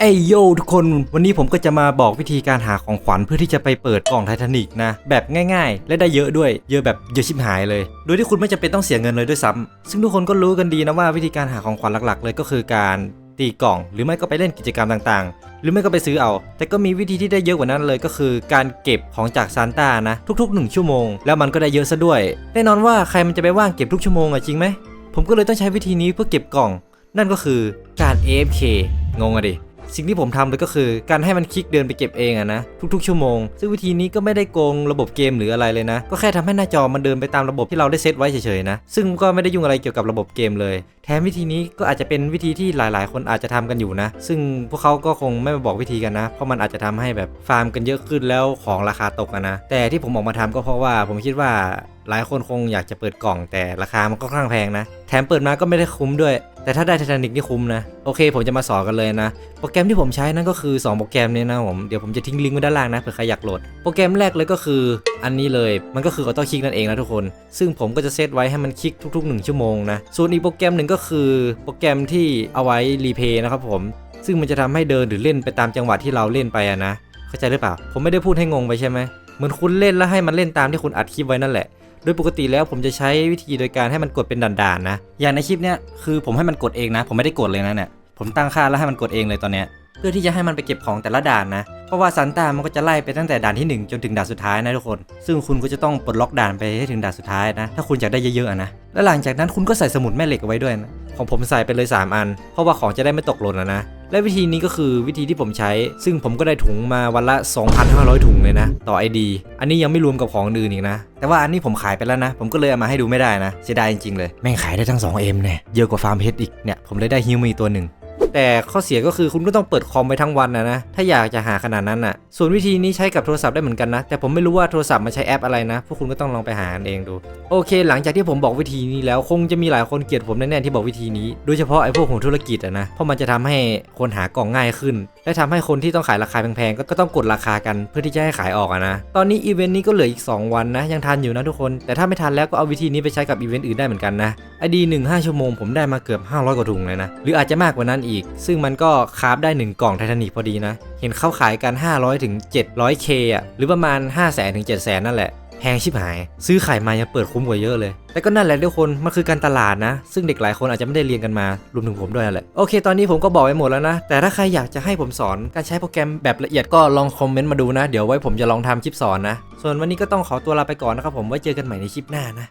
เอ้ยโยทุกคนวันนี้ผมก็จะมาบอกวิธีการหาของขวัญเพื่อที่จะไปเปิดกล่องไททานิกนะ แบบง่ายๆ และได้เยอะด้วยเยอะแบบเยอะชิบหายเลย โดยที่คุณไม่จำเป็นต้องเสียเงินเลยด้วยซ้ำซึ่งทุกคนก็รู้กันดีนะว่าวิธีการหาของขวัญหลักๆ เลยก็คือการตีกล่อง หรือไม่ก็ไปเล่นกิจกรรมต่างๆ หรือไม่ก็ไปซื้อเอา แต่ก็มีวิธีที่ได้เยอะกว่านั้นเลยก็คือการเก็บของจากซานต้านะทุกๆ 1 ชั่วโมง แล้วมันก็ได้เยอะซะด้วยแน่นอนว่าใครมันจะไปว่างเก็บทุกชั่วโมงอะจริงไหมผมก็เลยต้องใช้วิธีนี้เพื่อเก็บกล่อง นั่นก็คือการ AFK งงอะดิ สิ่งที่ผมทำเลยก็คือการให้มันคลิกเดินไปเก็บเองอะนะทุกๆ ชั่วโมง ซึ่งวิธีนี้ก็ไม่ได้โกงระบบเกมหรืออะไรเลยนะ ก็แค่ทำให้หน้าจอมันเดินไปตามระบบที่เราได้เซตไว้เฉยๆนะ ซึ่งก็ไม่ได้ยุ่งอะไรเกี่ยวกับระบบเกมเลย แถมวิธีนี้ก็อาจจะเป็นวิธีที่หลายๆ คนอาจจะทำกันอยู่นะ ซึ่งพวกเขาก็คงไม่มาบอกวิธีกันนะ เพราะมันอาจจะทำให้แบบฟาร์มกันเยอะขึ้นแล้วของราคาตกนะ แต่ที่ผมออกมาทำก็เพราะว่าผมคิดว่าหลายคนคงอยากจะเปิดกล่องแต่ราคามันก็ค่อนข้างแพงนะ แถมเปิดมาก็ไม่ได้คุ้มด้วย แต่ถ้าได้ไททานิกนี่คุ้มนะ โอเค ผมจะมาสอนกันเลยนะ โปรแกรมที่ผมใช้นั่นก็คือ 2 โปรแกรมนี้นะผม เดี๋ยวผมจะทิ้งลิงก์ไว้ด้านล่างนะเผื่อใครอยากโหลด โปรแกรมแรกเลยก็คืออันนี้เลย มันก็คือออโต้คลิกนั่นเองนะทุกคน ซึ่งผมก็จะเซตไว้ให้มันคลิกทุก ๆ 1 ชั่วโมงนะ ส่วนอีกโปรแกรมหนึ่งก็คือโปรแกรมที่เอาไว้รีเพย์นะครับผม ซึ่งมันจะทำให้เดินหรือเล่นไปตามจังหวะที่เราเล่นไปนะ เข้าใจหรือเปล่า ผมไม่ได้พูดให้งงไปใช่ไหมเหมือนคุณเล่นแล้วให้มันเล่นตามที่คุณอัดคลิปไว้นั่นแหละ โดยปกติแล้วผมจะใช้วิธีโดยการให้มันกดเป็นด่านๆนะ อย่างในคลิปเนี้ยคือผมให้มันกดเองนะ ผมไม่ได้กดเลยนะเนี่ย ผมตั้งค่าแล้วให้มันกดเองเลยตอนเนี้ย เพื่อที่จะให้มันไปเก็บของแต่ละด่านนะ เพราะว่าซันต้ามันก็จะไล่ไปตั้งแต่ด่านที่ 1 จนถึงด่านสุดท้ายนะทุกคน ซึ่งคุณก็จะต้องปลดล็อกด่านไปให้ถึงด่านสุดท้ายนะ ถ้าคุณอยากได้เยอะๆนะ และหลังจากนั้นคุณก็ใส่สมุดแม่เหล็กเอาไว้ด้วยนะ ของผมใส่ไปเลย 3 อัน เพราะว่าของจะได้ไม่ตกหล่นนะ และวิธีนี้ก็คือวิธีที่ผมใช้ ซึ่งผมก็ได้ถุงมาวันละ 2,500 ถุงเลยนะ ต่อ ID อันนี้ยังไม่รวมกับของอื่นอีกนะ แต่ว่าอันนี้ผมขายไปแล้วนะ ผมก็เลยเอามาให้ดูไม่ได้นะเสียดายจริงๆเลยแม่งขายได้ทั้ง 2M เนี่ยเยอะกว่าฟาร์มเพชรอีกเนี่ยผมเลยได้ฮิวมีตัวหนึ่ง แต่ข้อเสียก็คือคุณก็ต้องเปิดคอมไปทั้งวันนะนะถ้าอยากจะหาขนาดนั้นน่ะ ส่วนวิธีนี้ใช้กับโทรศัพท์ได้เหมือนกันนะ แต่ผมไม่รู้ว่าโทรศัพท์มันใช้แอปอะไรนะ พวกคุณก็ต้องลองไปหากันเองดู โอเค หลังจากที่ผมบอกวิธีนี้แล้วคงจะมีหลายคนเกลียดผมแน่ๆที่บอกวิธีนี้ โดยเฉพาะไอ้พวกของธุรกิจอะนะ เพราะมันจะทำให้คนหากล่องง่ายขึ้น และทำให้คนที่ต้องขายราคาแพงๆก็ก็ต้องกดราคากันเพื่อที่จะให้ขายออกอะนะ ตอนนี้อีเวนต์นี้ก็เหลืออีก 2 วันนะ ยังทันอยู่นะทุกคน แต่ถ้าไม่ทันแล้วก็เอาวิธีนี้ไปใช้กับอีเวนต์อื่นได้เหมือนกันนะไอดีหนึ่งห้าชั่วโมงผมได้มาเกือบ500กว่าถุงเลยนะหรืออาจจะมากกว่านั้นอีกซึ่งมันก็คาฟได้ 1 กล่องไททานิกพอดีนะ เห็นเขาขายกัน 500ถึง 700k อะ หรือประมาณ 5 0 0 0 0 0ถึง7 0 0 0 0 นั่นแหละแพงชิบหาย ซื้อไข่มายังเปิดคุ้มกว่าเยอะเลย แต่ก็นั่นแหละทุกคน มันคือการตลาดนะ ซึ่งเด็กหลายคนอาจจะไม่ได้เรียนกันมารวมถึงผมด้วยแหละ โอเค ตอนนี้ผมก็บอกไปหมดแล้วนะ แต่ถ้าใครอยากจะให้ผมสอนการใช้โปรแกรมแบบละเอียดก็ลองคอมเมนต์มาดูนะ เดี๋ยวไว้ผมจะลองทำคลิปสอนนะ ส่วนวันนี้ก็ต้องขอตัวลาไปก่อนนะครับผม ไว้เจอกันใหม่ในคลิปหน้านะ